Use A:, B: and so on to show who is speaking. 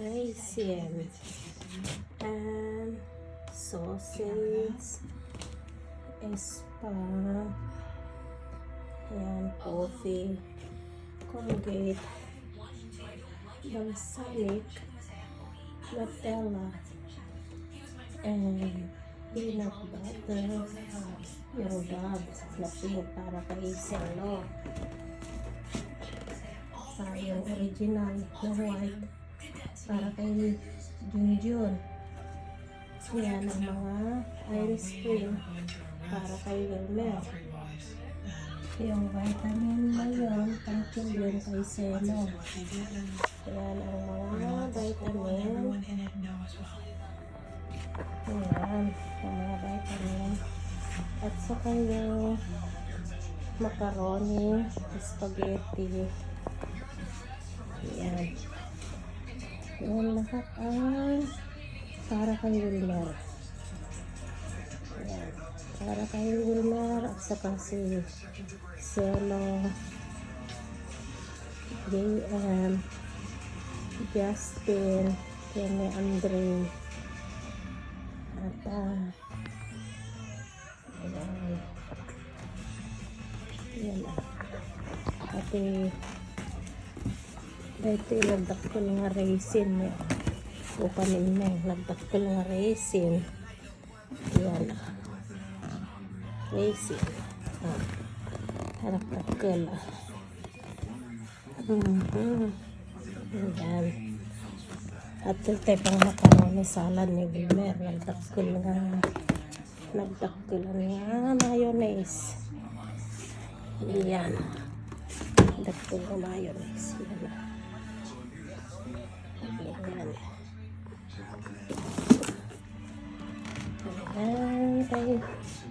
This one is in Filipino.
A: raisin, and sausage, spam, and coffee, Colgate, balsamic, Nutella, and peanut butter, na pink para kay Selo. Sa yung original na white para kay Junjun. Yan ang mga ice cream para kay Wilmer. Yung vitamin na yun, pang children kay Selo. Yan ang mga vitamin. Ayan, ang mga vitamin. At saka yung macaroni, spaghetti. Ayan. Yan lahat ang para kay Wilmer. Ayan. Para kay Wilmer at saka si Selo, JM, Justin, Kene Andre, at ah, ayan. Yan ah. Pati dito ilagdak ko raisin niya. O kanina, lagdak ko nga raisin. Yan ah. Raisin. Ah. Harap ko lang. Mhm. Yan. At ito pang macaroni salad ni Wilmer. Nagdakol nga. Nagdakol nga mayonnaise. Yan. Nagdakol nga mayonnaise. Yan. Yan. Ayan. Ayan.